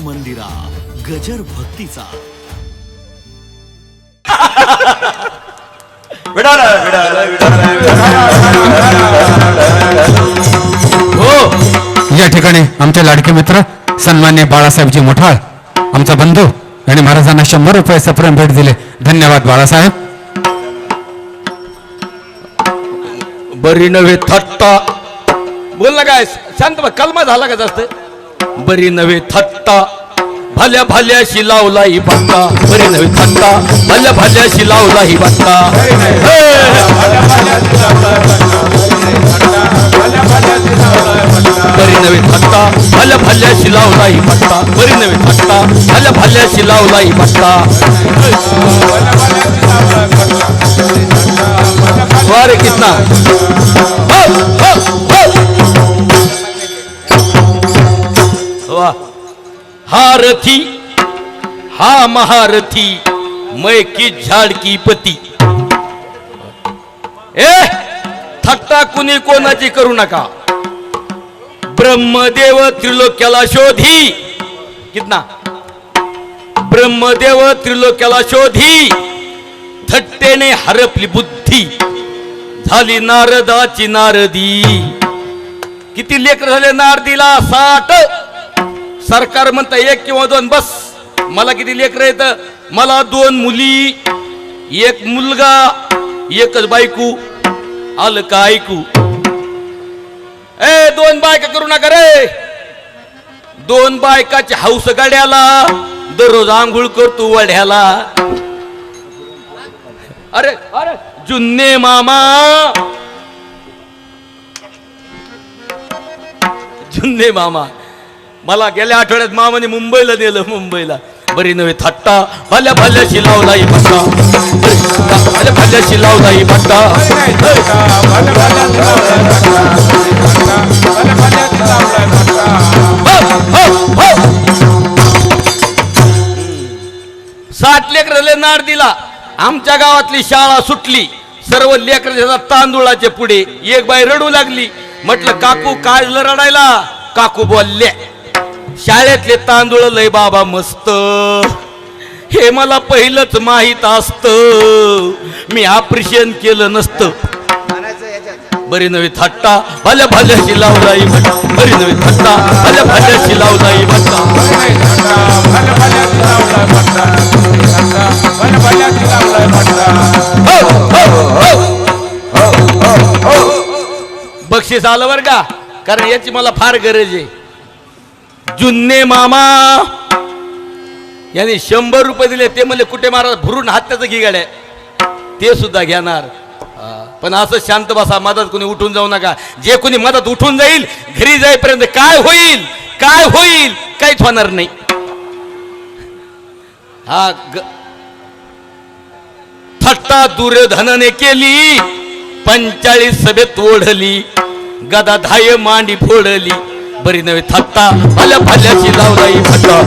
मंदिरा गजर भक्तीचा. विडाला, विडाला, हो. या ठिकाणी आमचे लाडके मित्र सन्मान्य बाळासाहेबजी मोठाळ आमचा बंधू आणि महाराजांना शंभर रुपयाचं प्रेम भेट दिले. धन्यवाद बाळासाहेब. बरी नव्हे थट्टा. बोल ना काय शांत कलमा झाला का जास्त? बरी नव्हे थत्ता भाल्या भल्याशी लावला ही बरी नव्हे थट्टा. भाल्या भल्याशी लावला ही! बट्टा बरी नव्हे थत्ता भाल्या भल्याशी लावला ही बट्टा. बरी नव्हे थत्ता भाल्या भल्याशी लावला ही बट्टा. वारे कितना? हा रथी हा महारथी मै की झाड की पती. ए थट्टा कुणी कोणाची करू नका. ब्रह्मदेव त्रिलोक्याला शोधी. कितना? ब्रह्मदेव त्रिलोक्याला शोधी. थट्टेने हरपली बुद्धी. झाली नारदाची नारदी. किती लेकर झाले नारदीला? साठ. सरकार म्हणतं एक किंवा दोन बस. मला किती लेकर येत मला दोन मुली एक मुलगा एकच बायकू. आलं का ऐकू? ए दोन बायका करू नका रे. दोन बायकाची हौस गाड्याला दररोज आंघोळ करतो वढ्याला अरे अरे जुन्ने मामा. जुन्ने मामा. मला गेल्या आठवड्यात मामाने मुंबईला नेलं मुंबईला. बरी नव्हे थट्टा. भल्या भल्याशी लावला भट्टा. बट्टा भल्या भल्याशी लावला ही बट्टा साठ लेकरले नाड दिला. आमच्या गावातली शाळा सुटली. सर्व लेकर तांदुळाचे पुढे. एक बाई रडू लागली. म्हटलं काकू काय रडायला? काकू बोलले शाळेतले तांदूळ लय बाबा मस्त. हे मला पहिलंच माहीत असत. मी ऑपरेशन केलं नसतं. बरी नवी थट्टा भल्या भल्याशी लावलाई म्हणा. बरी नवी थट्टा भल्या भल्याशी लावलाई म्हणा. बक्षीस आलं बर का? कारण याची मला फार गरज आहे. जुन्ने मामा. यांनी शंभर रुपये दिले ते म्हणले कुठे महाराज भरून हात्याचं घी गाड्या. ते सुद्धा घेणार. पण असं शांत बसा मदत कोणी उठून जाऊ नका. जे कोणी मदत उठून जाईल घरी जाईपर्यंत काय होईल काय होईल काहीच होणार नाही. हा ग- थट्टा दुर्योधनाने केली पंचाळीस सभेत ओढली गदा धाय मांडी फोडली. बरी नव्हे थत्ता भल्या भल्याची लावलाई फट्टा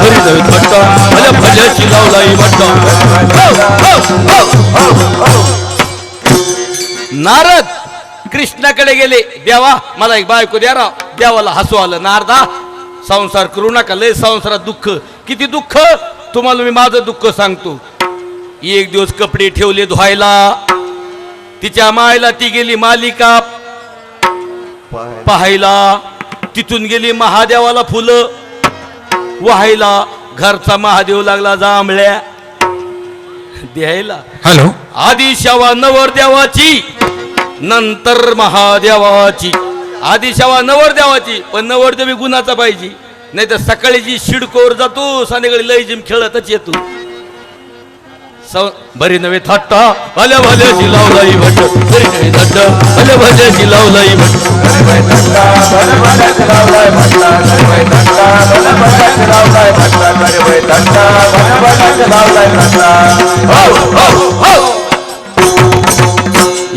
बरी नव्हे थट्टा भल्या भल्याची लावलाई नारद कृष्णाकडे गेले. देवा मला एक बायको द्या राव. देवाला हसू आलं. नारदा संसार करू नका. लय संसारात दुःख. किती दुःख? तुम्हाला मी माझं दुःख सांगतो. एक दिवस कपडे ठेवले धुवायला. तिच्या मायला ती गेली मालिका. पाहायला तिथून गेली महादेवाला फुलं. वाहायला घरचा महादेव लागला जांभळ्या. द्यायला. हॅलो. आधी शवा नवरदेवाची नंतर महादेवाची. आधी शवा नवरदेवाची पण नवरदेवी गुणाचा पाहिजे. नाही तर सकाळी जी शिडकोर जातो संध्याकाळी लय जिम खेळतच येतो बरी नव्हे थट्टा. भल्या भल्याची लावलाई भट बरी नव्हे थट्टा. भल्या भल्याची लावलाई भट हो, हो, हो.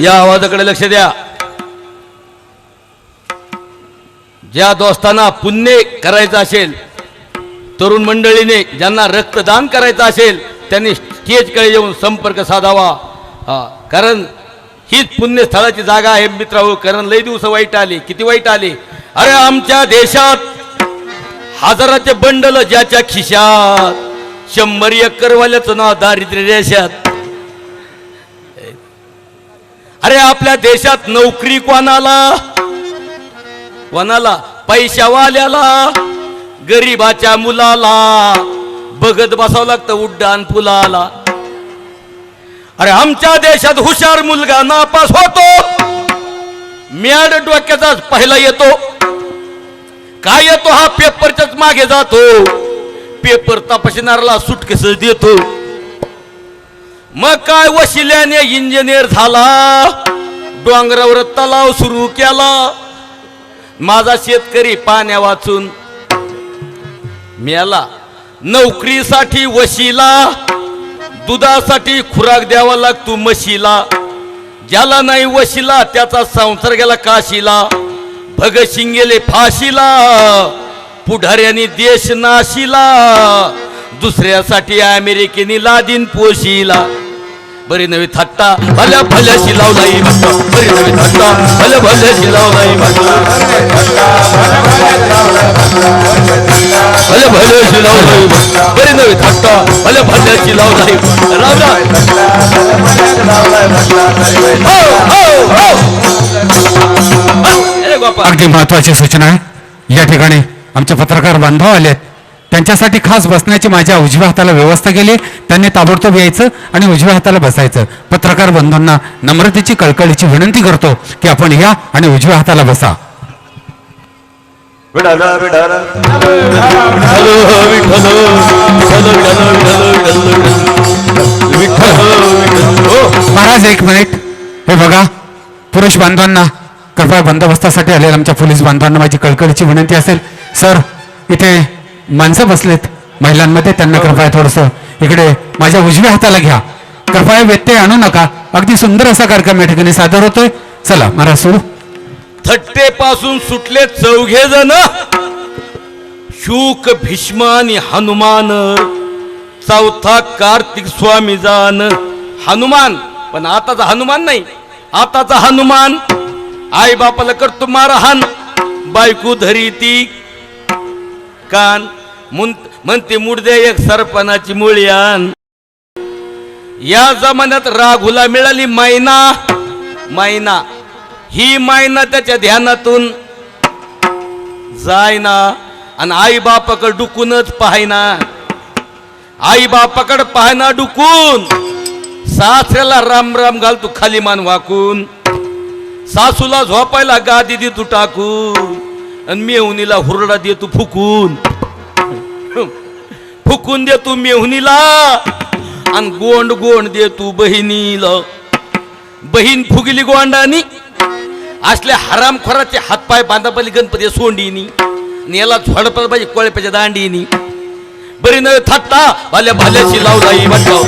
या आवाजाकडे लक्ष द्या. ज्या दोस्तांना पुण्य करायचं असेल तरुण मंडळीने ज्यांना रक्तदान करायचं असेल त्यांनी स्टेजकडे येऊन संपर्क साधावा. हा कारण हीच पुण्यस्थळाची जागा आहे मित्रांनो. कारण लय दिवस वाईट आले. किती वाईट आले? अरे आमच्या देशात हजाराचे बंडल ज्याच्या खिशात शंभर एकरवाल्याचं नाव दारिद्र्य रेषात. अरे आपल्या देशात नोकरी कोणाला? कोणाला? पैशावाल्याला? गरीबाच्या मुलाला? बघत बसावं लागतं उड्डाण फुलाला. अरे आमच्या देशात हुशार मुलगा नापास होतो. मॅड डोक्याचाच पहिला येतो. काय येतो हा पेपरच्याच मागे जातो. पेपर तपासणाऱ्याला सुटकेस देतो. मग काय वशिल्याने इंजिनियर झाला. डोंगरावर तलाव सुरू केला. माझा शेतकरी पाण्या वाचून मेला. नोकरीसाठी वशीला दुधासाठी खुराक द्यावा लागतो म्हशीला. ज्याला नाही वशिला त्याचा संसार गेला काशीला. भगतसिंग गेले फाशीला पुढाऱ्यांनी देश नाशिला. दुसऱ्यासाठी अमेरिकेने लादीन पोशीला. बरी नवी थट्टा भल्या भल्याशी लावलाई भट्टा. बरी नवी थट्टा भल्या भल्याशी लावलाई भल्या भल्याशी लावलाई बरी नव्हे थट्टा भल्या भल्याशी लावलाई राम. राम हो, हो, हो. अगदी महत्वाची सूचना आहे. या ठिकाणी आमचे पत्रकार बांधव आले. त्यांच्यासाठी खास बसण्याची माझ्या उजव्या हाताला व्यवस्था केली. त्यांनी ताबडतोब यायचं आणि उजव्या हाताला बसायचं. पत्रकार बंधूंना नम्रतेची कळकळीची विनंती करतो की आपण या आणि उजव्या हाताला बसा. विठ्ठल हो महाराज एक मिनिट हे बघा पुरुष बांधवांना कृपया बंदोबस्तासाठी आलेल्या आमच्या पोलीस बांधवांना माझी कळकळीची विनंती असेल. सर इथे माणसं बसलेत महिलांमध्ये त्यांना कृपया थोडस इकडे माझ्या उजव्या हाताला घ्या. कृपया व्यत्यय आणू नका. अगदी सुंदर असा कार्यक्रम या ठिकाणी सादर होतोय. चला महाराज सुरू. थट्टे पासून सुटले चौघे जण. शुक भीष्म आणि हनुमान. चौथा कार्तिक स्वामी जान हनुमान पण आताचा हनुमान नाही. आताचा हनुमान. आई बापाला करतो मारहाण. बायको धरी ती कान. म्हणते मुडदे एक सरपणाची मुळ्यान या जमान्यात राघुला मिळाली मैना. मैना ही मायना त्याच्या ध्यानातून जायना. आणि आई बापाकडे डुकूनच पाहायना. आई बापाकडे पाहायना डुकून. सासऱ्याला राम राम घालतो खाली मान वाकून. सासूला झोपायला गादी देतो टाकून. आणि मेहुनीला हुरडा देतो फुकून. फुकून देतो मेहुनीला. आणि गोंड गोंड दे तू बहिणीला. बहीण फुगली गोंडानी. असल्या हरामखोराचे हातपाय बांधापली गणपती सोंडीनी आणि याला झोडपला पाहिजे कोळप्याच्या दांडीनी. बरी न थट्टा भाल्या भाल्याशी लावलाई बचाव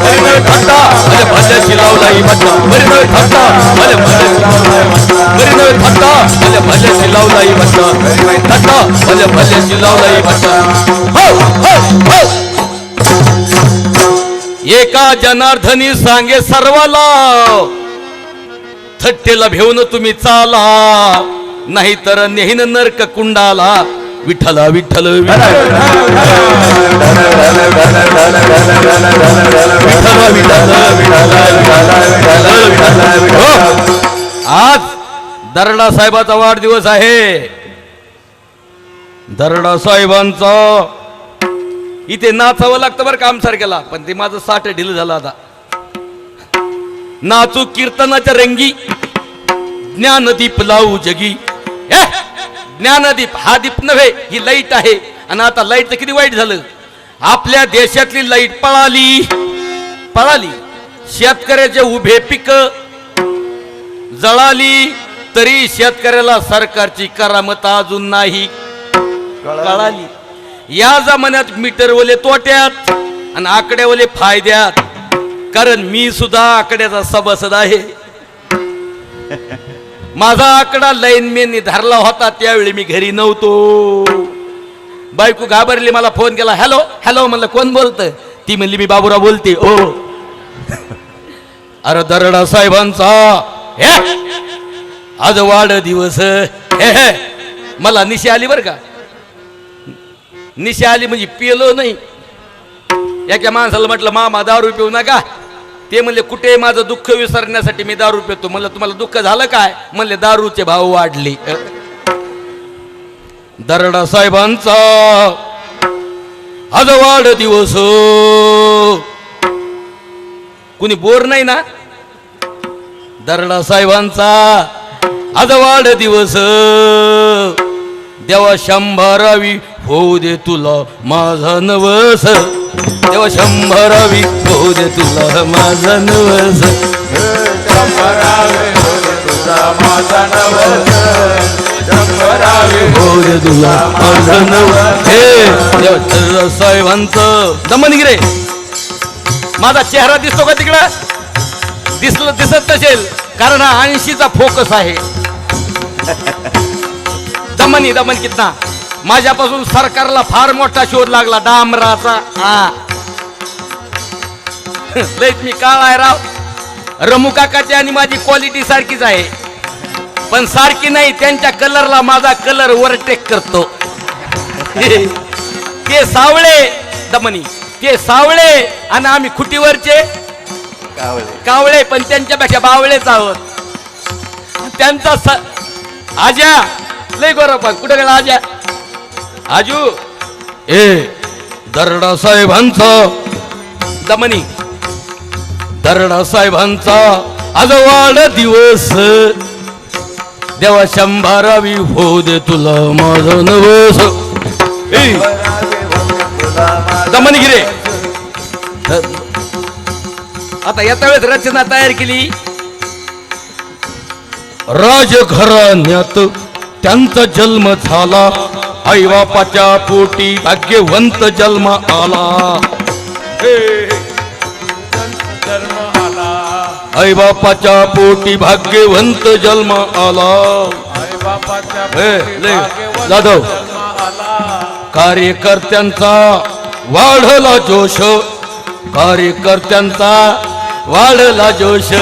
बरी न थट्टा भाल्या भाल्याची लावलाई बचाव बरी न थट्टा भाल्या बरी न थट्टा भाल्या भाल्याशी लावलाई बचाव थट्टा भाल्या भाल्याची लावलाई बचाव हो, हो, हो. एका जनार्दनी सांगे सर्वाला थट्टेला भेऊन तुम्ही चाला. नाहीतर नेहन नरक कुंडाला. विठ्ठला विठ्ठल विठ्ठल. आज दरडा साहेबाचा वाढदिवस आहे. दरडा साहेबांचा इथे नाचावं लागतं बरं काम सारख्याला पण ते माझं साठ ढील झालं आता. नाचू कीर्तनाच्या रंगी. ज्ञानदीप लावू जगी. ज्ञानदीप हा दीप नव्हे ही लाइट आहे. आणि आता लाईटचं किती वाईट झालं? आपल्या देशातली लाइट पळाली. पळाली. शेतकऱ्याचे उभे पिक जळाली. तरी शेतकऱ्याला सरकारची करामत अजून नाही. कळाली. या जमान्यात मीटरवाले तोट्यात आणि आकड्यावाले फायद्यात. कारण मी सुद्धा आकड्याचा सभासद आहे. माझा आकडा लाईनमॅननी धरला होता त्यावेळी मी घरी नव्हतो. बायको घाबरली मला फोन केला हॅलो हॅलो म्हणलं कोण बोलत ती म्हणली मी बाबूराव बोलते. ओ. अरे दरडा साहेबांचा. आज वाढ दिवस हे हे मला निशा आली बर का? निशा आली म्हणजे पिलो नाही. एका माणसाला म्हटलं मामा दारू पिऊ नका. ते म्हणले कुठे माझं दुःख विसरण्यासाठी मी दारू पितो? म्हणलं तुम्हाला दुःख झालं काय? म्हणले दारूचे भाव वाढले. दरडा साहेबांचा आज वाढ दिवस. कुणी बोर नाही ना? दरडा साहेबांचा आज वाढ दिवस. देवा शंभरावी होऊ दे तुला माझा नवस. देवा शंभरावी होऊ दे तुला माझा नवस. होऊ दे तुला माझा नवस. हे माझा चेहरा दिसतो का तिकडं? दिसलं दिसत नसेल कारण हा ऐंशीचा फोकस आहे. दमनी दमन कितना. माझ्यापासून सरकारला फार मोठा शोध लागला डांबराचा. हा. लयच मी काळ आहे राव. रमू काकाची आणि माझी क्वालिटी सारखीच आहे. पण सारखी नाही त्यांच्या कलरला माझा कलर ओव्हरटेक करतो. ते सावळे दमनी. ते सावळे आणि आम्ही खुटीवरचे. कावळे. पण त्यांच्यापेक्षा बावळेच आहोत. त्यांचा स आजा लय गोरा पण. कुठे गेला आजा आजू. ए दरडा साहेबांचा. दमनी. दरडा साहेबांचा आज वाढ दिवस. देवा शंभरावी हो दे तुला माझं नवस ए, दमनी गिरे आता येता वेळेस रचना तयार केली. राजघराण्यात त्यांचा जन्म झाला. आई बापाच्या पोटी भाग्यवंत जन्म आला. आई बापाच्या पोटी भाग्यवंत जन्म आला. जाधव. कार्यकर्त्यांचा वाढला जोश. कार्यकर्त्यांचा वाढला जोश.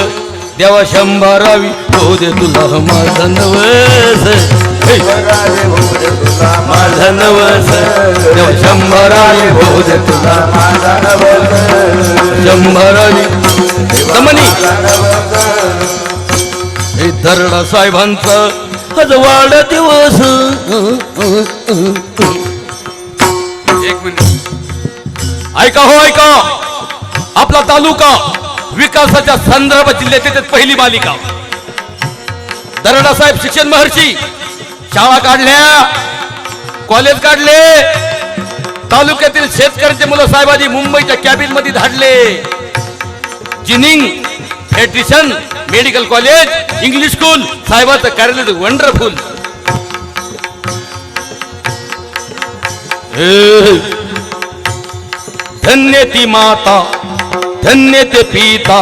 देवा शंभरावी हो दे तुला माझा नवस. माझा नवस. देवा शंभरावी हो दे तुला शंभरावी दमनी हे दरडा साहेबांचा आज वाढ दिवस. एक मिनिट. ऐका हो ऐका. आपला तालुका विकासाच्या संदर्भात जिल्ह्यात पहिली मालिका. दरडा साहेब शिक्षण महर्षी शाळा काढल्या कॉलेज काढले तालुक्यातील शेतकऱ्यांचे मुलं साहेबांनी मुंबईच्या कॅबिनमध्ये धाडले. जिनिंग फेट्रिशन मेडिकल कॉलेज इंग्लिश स्कूल साहेबाचं कार्यालय वंडरफुल धन्य ती माता धन्य ते पिता.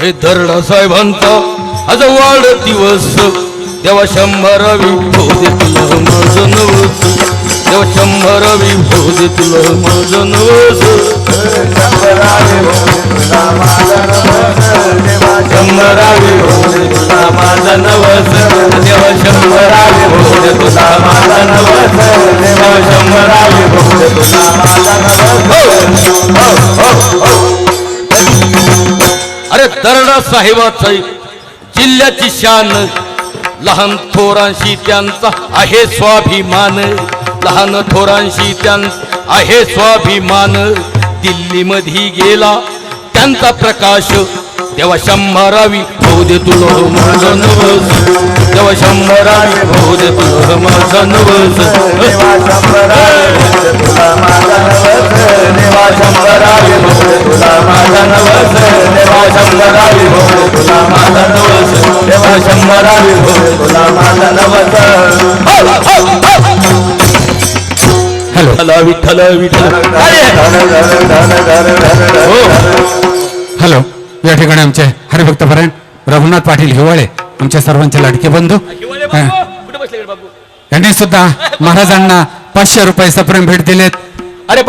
हे दरडा साहेबांचा आज वाढ दिवस देवा शंभरावी हो दे माझं नवस. देव शंभरावी हो दे तुला माझं नवस. शंभरावी हो तुला नवस. तुला नवस. तुला अरे दरडा साहेबाच जिल्ह्याची शान. लहान थोरांशी त्यांचा आहे स्वाभिमान. लहान थोरांशी त्यांचा आहे स्वाभिमान. दिल्ली मध्ये गेला त्यांचा प्रकाश. तेव्हा शंभरावी होऊ दे तुला माझं नवस. तेव्हा शंभरावी होऊ दे तुला माझं नवस. देवा शंभरावी दे तुला माझं नवस. विठ्ठल विठ्ठल विठ्ठल! हो. हॅलो या ठिकाणी आमचे हरिभक्तपरायण रघुनाथ पाटील हिवाळे आमचे सर्वांचे लाडके बंधू. हिवाळे. बाबू, कुठे बसले रे बाबू? यांनी सुद्धा महाराजांना पाचशे रुपये सप्रेम भेट दिलेत. अरे